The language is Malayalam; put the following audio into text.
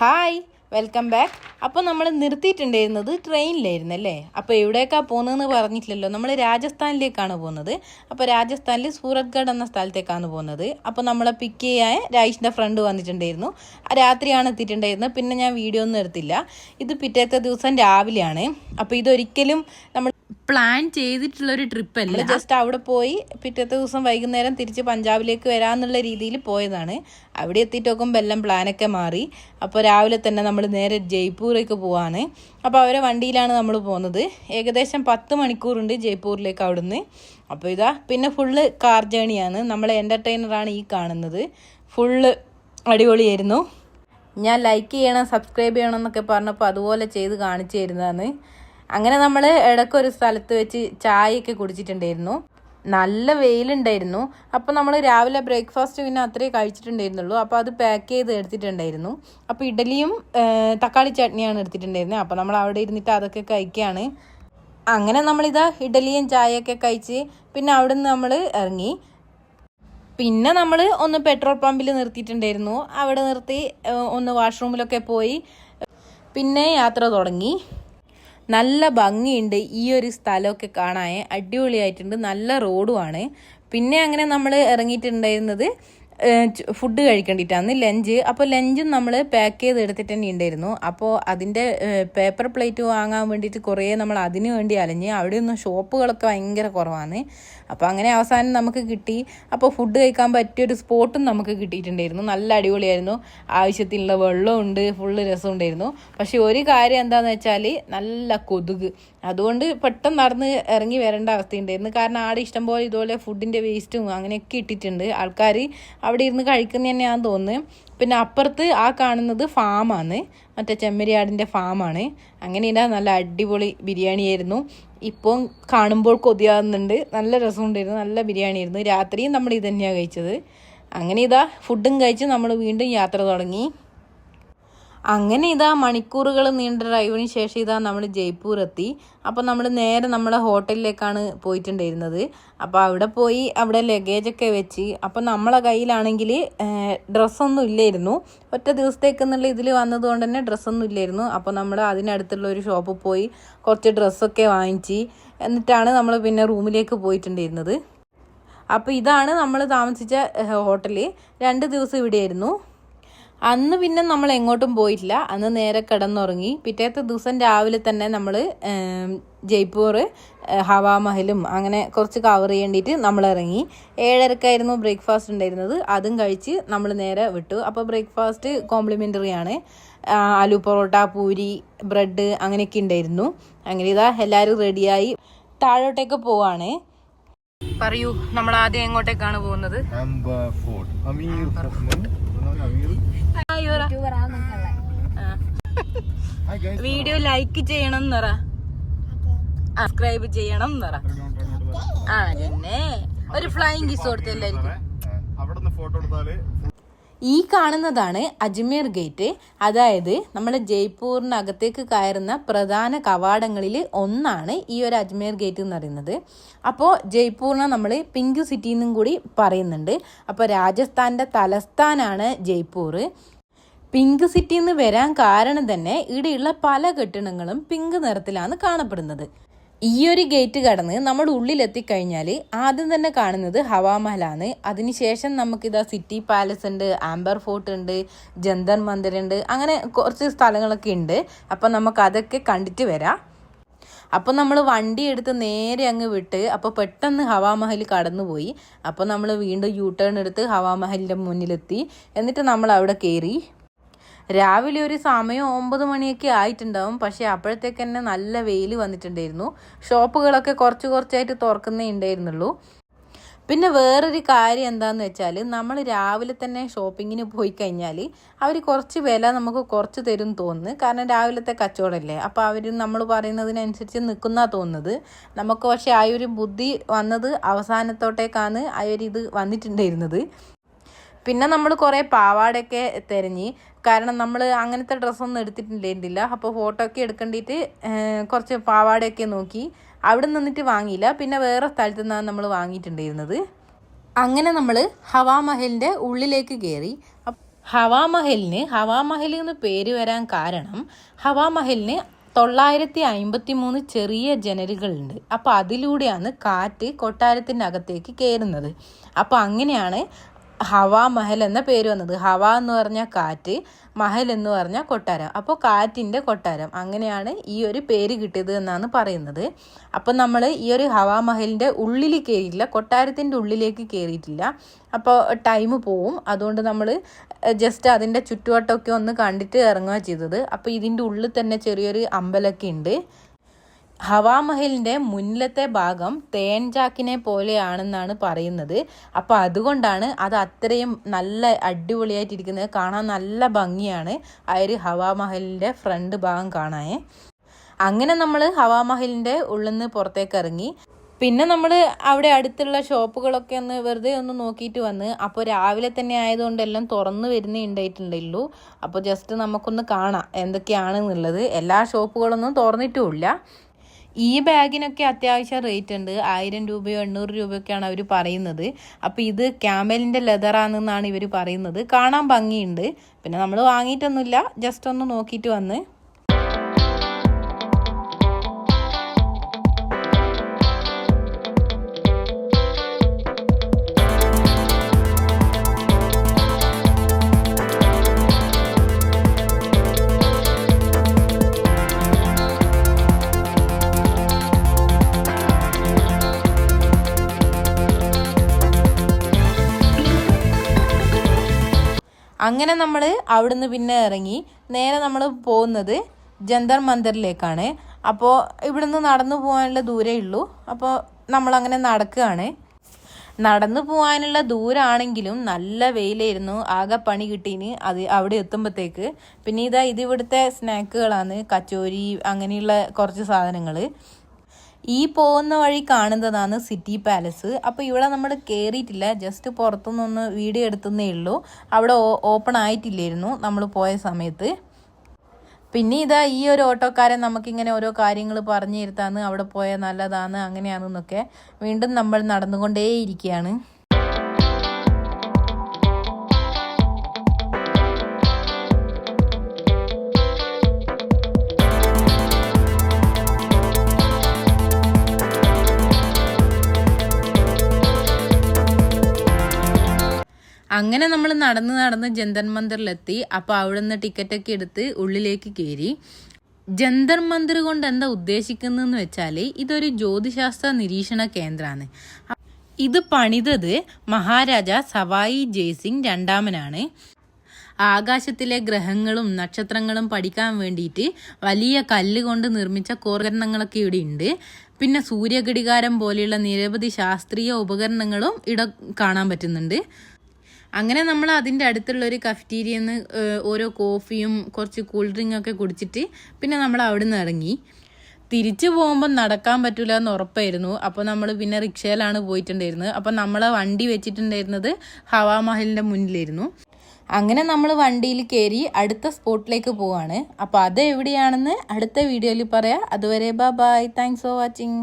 Hi welcome back. അപ്പോൾ നമ്മൾ നിർത്തിയിട്ടുണ്ടായിരുന്നത് ട്രെയിനിലായിരുന്നു അല്ലേ? അപ്പോൾ എവിടേക്കാണ് പോകുന്നതെന്ന് പറഞ്ഞിട്ടില്ലല്ലോ. നമ്മൾ രാജസ്ഥാനിലേക്കാണ് പോകുന്നത് അപ്പോൾ രാജസ്ഥാനിൽ സൂറത്ഗഡ് എന്ന സ്ഥലത്തേക്കാണ് പോകുന്നത് അപ്പോൾ നമ്മളെ പിക്ക് ചെയ്യാൻ രാജേഷിന്റെ ഫ്രണ്ട് വന്നിട്ടുണ്ടായിരുന്നു. രാത്രിയാണ് എത്തിയിട്ടുണ്ടായിരുന്നത്. പിന്നെ ഞാൻ വീഡിയോ ഒന്നും എടുത്തില്ല. ഇത് പിറ്റേത്തെ ദിവസം രാവിലെയാണ്. അപ്പോൾ ഇതൊരിക്കലും നമ്മൾ പ്ലാൻ ചെയ്തിട്ടുള്ള ഒരു ട്രിപ്പ് അല്ല ജസ്റ്റ് അവിടെ പോയി പിറ്റത്തെ ദിവസം വൈകുന്നേരം തിരിച്ച് പഞ്ചാബിലേക്ക് വരാന്നുള്ള രീതിയിൽ പോയതാണ്. അവിടെ എത്തിയിട്ട് നോക്കുമ്പോൾ എല്ലാം പ്ലാനൊക്കെ മാറി. അപ്പോൾ രാവിലെ തന്നെ നമ്മൾ നേരെ ജയ്പൂരേക്ക് പോവാണ്. അപ്പോൾ അവരെ വണ്ടിയിലാണ് നമ്മൾ പോകുന്നത് ഏകദേശം പത്ത് മണിക്കൂറുണ്ട് ജയ്പൂരിലേക്ക് അവിടുന്ന്. അപ്പോൾ ഇതാ പിന്നെ ഫുള്ള് കാർ ജേണിയാണ് നമ്മളെ എന്റർടൈനറാണ് ഈ കാണുന്നത്. ഫുള്ള് അടിപൊളിയായിരുന്നു. ഞാൻ ലൈക്ക് ചെയ്യണം സബ്സ്ക്രൈബ് ചെയ്യണം എന്നൊക്കെ പറഞ്ഞപ്പോൾ അതുപോലെ ചെയ്ത് കാണിച്ചു തരുന്നതാണ്. അങ്ങനെ നമ്മൾ ഇടയ്ക്കൊരു സ്ഥലത്ത് വെച്ച് ചായയൊക്കെ കുടിച്ചിട്ടുണ്ടായിരുന്നു. നല്ല വെയിലുണ്ടായിരുന്നു. അപ്പോൾ നമ്മൾ രാവിലെ ബ്രേക്ക്ഫാസ്റ്റ് പിന്നെ അത്രേ കഴിച്ചിട്ടുണ്ടായിരുന്നുള്ളൂ. അപ്പോൾ അത് പാക്ക് ചെയ്ത് എടുത്തിട്ടുണ്ടായിരുന്നു. അപ്പോൾ ഇഡലിയും തക്കാളി ചട്നിയാണ് എടുത്തിട്ടുണ്ടായിരുന്നത് അപ്പോൾ നമ്മൾ അവിടെ ഇരുന്നിട്ട് അതൊക്കെ കഴിക്കുകയാണ് അങ്ങനെ നമ്മളിതാ ഇഡലിയും ചായയൊക്കെ കഴിച്ച് പിന്നെ അവിടെ നിന്ന് നമ്മൾ ഇറങ്ങി. പിന്നെ നമ്മൾ ഒന്ന് പെട്രോൾ പമ്പിൽ നിർത്തിയിട്ടുണ്ടായിരുന്നു. അവിടെ നിർത്തി ഒന്ന് വാഷ്റൂമിലൊക്കെ പോയി പിന്നെ യാത്ര തുടങ്ങി. നല്ല ഭംഗിയുണ്ട് ഈ ഒരു സ്ഥലമൊക്കെ കാണാൻ. അടിപൊളിയായിട്ടുണ്ട്. നല്ല റോഡുമാണ് പിന്നെ അങ്ങനെ നമ്മൾ ഇറങ്ങിയിട്ടുണ്ടായിരുന്നത് ഫുഡ് കഴിക്കേണ്ടിയിട്ടാണ് ലഞ്ച് അപ്പോൾ ലഞ്ചും നമ്മൾ പാക്ക് ചെയ്ത് എടുത്തിട്ട് തന്നെ ഉണ്ടായിരുന്നു. അപ്പോൾ അതിന്റെ പേപ്പർ പ്ലേറ്റ് വാങ്ങാൻ വേണ്ടിയിട്ട് കുറേ നമ്മൾ അതിന് വേണ്ടി അലഞ്ഞ് അവിടെയൊന്നും ഷോപ്പുകളൊക്കെ ഭയങ്കര കുറവാണ്. അപ്പോൾ അങ്ങനെ അവസാനം നമുക്ക് കിട്ടി. അപ്പോൾ ഫുഡ് കഴിക്കാൻ പറ്റിയൊരു സ്പോട്ടും നമുക്ക് കിട്ടിയിട്ടുണ്ടായിരുന്നു. നല്ല അടിപൊളിയായിരുന്നു. ആവശ്യത്തിനുള്ള വെള്ളമുണ്ട് ഫുള്ള് രസമുണ്ടായിരുന്നു പക്ഷേ ഒരു കാര്യം എന്താണെന്ന് വെച്ചാൽ നല്ല കൊതുക്. അതുകൊണ്ട് പെട്ടെന്ന് നടന്ന് ഇറങ്ങി വരേണ്ട അവസ്ഥയുണ്ടായിരുന്നു. കാരണം ആടെ ഇഷ്ടംപോലെ ഇതുപോലെ ഫുഡിന്റെ വേസ്റ്റും അങ്ങനെയൊക്കെ ഇട്ടിട്ടുണ്ട്. ആൾക്കാർ അവിടെ ഇരുന്ന് കഴിക്കുന്ന തന്നെയാണെന്ന് തോന്നുന്നത് പിന്നെ അപ്പുറത്ത് ആ കാണുന്നത് ഫാമാണ് മറ്റേ ചെമ്മരിയാടിന്റെ ഫാമാണ് അങ്ങനെ ഇതാ നല്ല അടിപൊളി ബിരിയാണിയായിരുന്നു ഇപ്പോൾ കാണുമ്പോൾ കൊതിയാകുന്നുണ്ട് നല്ല രസമുണ്ടായിരുന്നു. നല്ല ബിരിയാണി ആയിരുന്നു. രാത്രിയും നമ്മൾ ഇത് തന്നെയാണ് കഴിച്ചത്. അങ്ങനെ ഇതാ ഫുഡും കഴിച്ച് നമ്മൾ വീണ്ടും യാത്ര തുടങ്ങി. അങ്ങനെ ഇതാ മണിക്കൂറുകൾ നീണ്ട ഡ്രൈവിന് ശേഷം ഇതാ നമ്മൾ ജയ്പൂർ എത്തി അപ്പോൾ നമ്മൾ നേരെ നമ്മുടെ ഹോട്ടലിലേക്കാണ് പോയിട്ടുണ്ടായിരുന്നത്. അപ്പോൾ അവിടെ പോയി അവിടെ ലഗേജൊക്കെ വെച്ച് അപ്പോൾ നമ്മളെ കയ്യിലാണെങ്കിൽ ഡ്രസ്സൊന്നും ഇല്ലായിരുന്നു. ഒറ്റ ദിവസത്തേക്ക് എന്നുള്ള ഇതിൽ വന്നതുകൊണ്ട് തന്നെ ഡ്രസ്സൊന്നും ഇല്ലായിരുന്നു. അപ്പോൾ നമ്മൾ അതിനടുത്തുള്ള ഒരു ഷോപ്പിൽ പോയി കുറച്ച് ഡ്രസ്സൊക്കെ വാങ്ങിച്ച് എന്നിട്ടാണ് നമ്മൾ പിന്നെ റൂമിലേക്ക് പോയിട്ടുണ്ടായിരുന്നത്. അപ്പോൾ ഇതാണ് നമ്മൾ താമസിച്ച ഹോട്ടൽ രണ്ട് ദിവസം ഇവിടെയായിരുന്നു. അന്ന് പിന്നെ നമ്മൾ എങ്ങോട്ടും പോയിട്ടില്ല. അന്ന് നേരെ കിടന്നുറങ്ങി. പിറ്റേത്തെ ദിവസം രാവിലെ തന്നെ നമ്മൾ ജയ്പൂർ ഹവാമഹലും അങ്ങനെ കുറച്ച് കവർ ചെയ്യേണ്ടിയിട്ട് നമ്മൾ ഇറങ്ങി. ഏഴരക്കായിരുന്നു ബ്രേക്ക്ഫാസ്റ്റ് ഉണ്ടായിരുന്നത്. അതും കഴിച്ച് നമ്മൾ നേരെ വിട്ടു. അപ്പോൾ ബ്രേക്ക്ഫാസ്റ്റ് കോംപ്ലിമെന്ററി ആണ്. ആലു പൊറോട്ട പൂരി ബ്രെഡ് അങ്ങനെയൊക്കെ ഉണ്ടായിരുന്നു. അങ്ങനെ ഇതാ എല്ലാവരും റെഡിയായി താഴോട്ടേക്ക് പോവാണ്. പറയൂ നമ്മൾ ആദ്യം എങ്ങോട്ടേക്കാണ് പോകുന്നത്? വീഡിയോ ലൈക്ക് ചെയ്യണം എന്ന് പറ. സബ്സ്ക്രൈബ് ചെയ്യണം എന്ന് പറ. ആ പിന്നെ ഒരു ഫ്ലൈങ് കിസ് കൊടുത്തല്ലായിരിക്കും അവിടെ നിന്ന് ഫോട്ടോ എടുത്താൽ ഈ കാണുന്നതാണ് അജ്മീർ ഗേറ്റ്. അതായത് നമ്മൾ ജയ്പൂരിനകത്തേക്ക് കയറുന്ന പ്രധാന കവാടങ്ങളിൽ ഒന്നാണ് ഈ ഒരു അജ്മീർ ഗേറ്റ് എന്ന് പറയുന്നത്. അപ്പോൾ ജയ്പൂരിനെ നമ്മൾ പിങ്ക് സിറ്റി എന്നും കൂടി പറയുന്നുണ്ട്. അപ്പോൾ രാജസ്ഥാന്റെ തലസ്ഥാനാണ് ജയ്പൂർ പിങ്ക് സിറ്റി എന്ന് വരാൻ കാരണം തന്നെ ഇവിടെയുള്ള പല കെട്ടിടങ്ങളും പിങ്ക് നിറത്തിലാണ് കാണപ്പെടുന്നത്. ഈ ഒരു ഗേറ്റ് കടന്ന് നമ്മൾ ഉള്ളിലെത്തിക്കഴിഞ്ഞാൽ ആദ്യം തന്നെ കാണുന്നത് ഹവാമഹലാണ് അതിനുശേഷം നമുക്കിതാ സിറ്റി പാലസ് ഉണ്ട് ആംബർ ഫോർട്ട് ഉണ്ട് ജന്തർ മന്ദിർ ഉണ്ട് അങ്ങനെ കുറച്ച് സ്ഥലങ്ങളൊക്കെ ഉണ്ട്. അപ്പം നമുക്കതൊക്കെ കണ്ടിട്ട് വരാം. അപ്പോൾ നമ്മൾ വണ്ടി എടുത്ത് നേരെ അങ്ങ് വിട്ട് അപ്പോൾ പെട്ടെന്ന് ഹവാമഹൽ കടന്നുപോയി. അപ്പോൾ നമ്മൾ വീണ്ടും യൂ ടേൺ എടുത്ത് ഹവാമഹലിന്റെ മുന്നിലെത്തി. എന്നിട്ട് നമ്മൾ അവിടെ കയറി രാവിലെ ഒരു സമയം ഒമ്പത് മണിയൊക്കെ ആയിട്ടുണ്ടാവും. പക്ഷേ അപ്പോഴത്തേക്ക് തന്നെ നല്ല വെയിൽ വന്നിട്ടുണ്ടായിരുന്നു. ഷോപ്പുകളൊക്കെ കുറച്ച് കുറച്ചായിട്ട് തുറക്കുന്നേ ഉണ്ടായിരുന്നുള്ളൂ. പിന്നെ വേറൊരു കാര്യം എന്താണെന്ന് വെച്ചാൽ നമ്മൾ രാവിലെ തന്നെ ഷോപ്പിങ്ങിന് പോയി കഴിഞ്ഞാൽ അവർ കുറച്ച് വില നമുക്ക് കുറച്ച് തരും തോന്നുന്നു. കാരണം രാവിലത്തെ കച്ചവടമല്ലേ അപ്പോൾ അവർ നമ്മൾ പറയുന്നതിനനുസരിച്ച് നിൽക്കുന്ന തോന്നുന്നത്. നമുക്ക് പക്ഷേ ആ ഒരു ബുദ്ധി വന്നത് അവസാനത്തോട്ടേക്കാണ് ആ ഒരു ഇത് വന്നിട്ടുണ്ടായിരുന്നത്. പിന്നെ നമ്മൾ കുറേ പാവാടയൊക്കെ തിരഞ്ഞി. കാരണം നമ്മൾ അങ്ങനത്തെ ഡ്രസ്സൊന്നും എടുത്തിട്ടുണ്ടായിരുന്നില്ല അപ്പോൾ ഫോട്ടോ ഒക്കെ എടുക്കേണ്ടിയിട്ട് കുറച്ച് പാവാടയൊക്കെ നോക്കി. അവിടെ നിന്നിട്ട് വാങ്ങിയില്ല. പിന്നെ വേറെ സ്ഥലത്തു നിന്നാണ് നമ്മൾ വാങ്ങിയിട്ടുണ്ടായിരുന്നത്. അങ്ങനെ നമ്മൾ ഹവാമഹലിന്റെ ഉള്ളിലേക്ക് കയറി ഹവാമഹലിന് ഹവാമഹൽ എന്ന് പേര് വരാൻ കാരണം ഹവാമഹലിന് തൊള്ളായിരത്തി അമ്പത്തി മൂന്ന് ചെറിയ ജനലുകളുണ്ട്. അപ്പോൾ അതിലൂടെയാണ് കാറ്റ് കൊട്ടാരത്തിന്റെ അകത്തേക്ക് കയറുന്നത് അപ്പോൾ അങ്ങനെയാണ് ഹവാ മഹൽ എന്ന പേര് വന്നത്. ഹവ എന്ന് പറഞ്ഞാൽ കാറ്റ് മഹൽ എന്ന് പറഞ്ഞാൽ കൊട്ടാരം. അപ്പോൾ കാറ്റിന്റെ കൊട്ടാരം. അങ്ങനെയാണ് ഈ ഒരു പേര് കിട്ടിയത് എന്നാണ് പറയുന്നത്. അപ്പോൾ നമ്മൾ ഈ ഒരു ഹവാ മഹലിന്റെ ഉള്ളിൽ കയറിയില്ല കൊട്ടാരത്തിന്റെ ഉള്ളിലേക്ക് കയറിയിട്ടില്ല. അപ്പോൾ ടൈം പോവും. അതുകൊണ്ട് നമ്മൾ ജസ്റ്റ് അതിന്റെ ചുറ്റുവട്ടമൊക്കെ ഒന്ന് കണ്ടിട്ട് ഇറങ്ങുക ചെയ്തത്. അപ്പോൾ ഇതിന്റെ ഉള്ളിൽ തന്നെ ചെറിയൊരു അമ്പലമൊക്കെ ഉണ്ട്. ഹവാമഹലിന്റെ മുന്നിലത്തെ ഭാഗം തേൻചാക്കിനെ പോലെയാണെന്നാണ് പറയുന്നത്. അപ്പോൾ അതുകൊണ്ടാണ് അത് അത്രയും നല്ല അടിപൊളിയായിട്ടിരിക്കുന്നത്. കാണാൻ നല്ല ഭംഗിയാണ് ആ ഒരു ഹവാമഹലിന്റെ ഫ്രണ്ട് ഭാഗം കാണാൻ. അങ്ങനെ നമ്മൾ ഹവാമഹലിന്റെ ഉള്ളിൽ നിന്ന് പുറത്തേക്ക് ഇറങ്ങി. പിന്നെ നമ്മൾ അവിടെ അടുത്തുള്ള ഷോപ്പുകളൊക്കെ ഒന്ന് വെറുതെ ഒന്ന് നോക്കിയിട്ട് വന്ന് അപ്പോൾ രാവിലെ തന്നെ ആയതുകൊണ്ട് എല്ലാം തുറന്നു വരുന്നേ ഉണ്ടായിട്ടുണ്ടല്ലോ അപ്പോൾ ജസ്റ്റ് നമുക്കൊന്ന് കാണാം എന്തൊക്കെയാണെന്നുള്ളത്. എല്ലാ ഷോപ്പുകളൊന്നും തുറന്നിട്ടുമില്ല ഈ ബാഗിനൊക്കെ അത്യാവശ്യം റേറ്റ് ഉണ്ട്. ആയിരം രൂപയോ എണ്ണൂറ് രൂപയൊക്കെയാണ് അവർ പറയുന്നത്. അപ്പോൾ ഇത് ക്യാമലിന്റെ ലെതറാണെന്നാണ് ഇവർ പറയുന്നത്. കാണാൻ ഭംഗിയുണ്ട്. പിന്നെ നമ്മൾ വാങ്ങിയിട്ടൊന്നുമില്ല. ജസ്റ്റ് ഒന്ന് നോക്കിയിട്ട് വന്ന് അങ്ങനെ നമ്മൾ അവിടുന്ന് പിന്നെ ഇറങ്ങി നേരെ നമ്മൾ പോകുന്നത് ജന്തർ മന്ദറിലേക്കാണ്. അപ്പോൾ ഇവിടുന്ന് നടന്നു പോകാനുള്ള ദൂരേ ഉള്ളൂ. അപ്പോൾ നമ്മളങ്ങനെ നടക്കുകയാണ്. നടന്നു പോകാനുള്ള ദൂരാണെങ്കിലും നല്ല വെയിലായിരുന്നു. ആകെ പണി കിട്ടീന് അത് അവിടെ എത്തുമ്പോഴത്തേക്ക് പിന്നെ ഇതാ ഇത് ഇവിടുത്തെ സ്നാക്കുകളാണ്. കച്ചോരി അങ്ങനെയുള്ള കുറച്ച് സാധനങ്ങൾ ഈ പോകുന്ന വഴി കാണുന്നതാണ് സിറ്റി പാലസ്. അപ്പോൾ ഇവിടെ നമ്മൾ കയറിയിട്ടില്ല ജസ്റ്റ് പുറത്തുനിന്നൊന്ന് വീഡിയോ എടുത്തതേ ഉള്ളൂ. അവിടെ ഓപ്പൺ ആയിട്ടില്ലായിരുന്നു നമ്മൾ പോയ സമയത്ത്. പിന്നെ ഇതാ ഈ ഒരു ഓട്ടോക്കാരൻ നമുക്കിങ്ങനെ ഓരോ കാര്യങ്ങൾ പറഞ്ഞു തരുത്താന്ന് അവിടെ പോയാൽ നല്ലതാണ് അങ്ങനെയാണെന്നൊക്കെ വീണ്ടും നമ്മൾ നടന്നുകൊണ്ടേയിരിക്കുകയാണ്. അങ്ങനെ നമ്മൾ നടന്ന് നടന്ന് ജന്തർ മന്ദിറിലെത്തി. അപ്പോൾ അവിടെ നിന്ന് ടിക്കറ്റൊക്കെ എടുത്ത് ഉള്ളിലേക്ക് കയറി. ജന്തർ മന്ദിർ കൊണ്ട് എന്താ ഉദ്ദേശിക്കുന്നതെന്ന് വെച്ചാൽ ഇതൊരു ജ്യോതിശാസ്ത്ര നിരീക്ഷണ കേന്ദ്രമാണ് ഇത് പണിതത് മഹാരാജ സവായി ജയ്സിംഗ് രണ്ടാമനാണ്. ആകാശത്തിലെ ഗ്രഹങ്ങളും നക്ഷത്രങ്ങളും പഠിക്കാൻ വേണ്ടിയിട്ട് വലിയ കല്ല് കൊണ്ട് നിർമ്മിച്ച കോർകരണങ്ങളൊക്കെ ഇവിടെ ഉണ്ട്. പിന്നെ സൂര്യഘടികാരം പോലെയുള്ള നിരവധി ശാസ്ത്രീയ ഉപകരണങ്ങളും ഇട കാണാൻ പറ്റുന്നുണ്ട്. അങ്ങനെ നമ്മൾ അതിന്റെ അടുത്തുള്ള ഒരു കഫറ്റീരിയയിൽ നിന്ന് ഓരോ കോഫിയും കുറച്ച് കൂൾ ഡ്രിങ്ക് ഒക്കെ കുടിച്ചിട്ട് പിന്നെ നമ്മൾ അവിടെ നിന്ന് ഇറങ്ങി. തിരിച്ചു പോകുമ്പോൾ നടക്കാൻ പറ്റില്ല എന്ന് ഉറപ്പായിരുന്നു. അപ്പോൾ നമ്മൾ പിന്നെ റിക്ഷയിലാണ് പോയിട്ടുണ്ടായിരുന്നത്. അപ്പോൾ നമ്മൾ വണ്ടി വെച്ചിട്ടുണ്ടായിരുന്നത് ഹവാമഹലിന്റെ മുന്നിലായിരുന്നു. അങ്ങനെ നമ്മൾ വണ്ടിയിൽ കയറി അടുത്ത സ്പോട്ടിലേക്ക് പോവാണ്. അപ്പോൾ അത് എവിടെയാണെന്ന് അടുത്ത വീഡിയോയിൽ പറയാം. അതുവരെ bye bye thanks for watching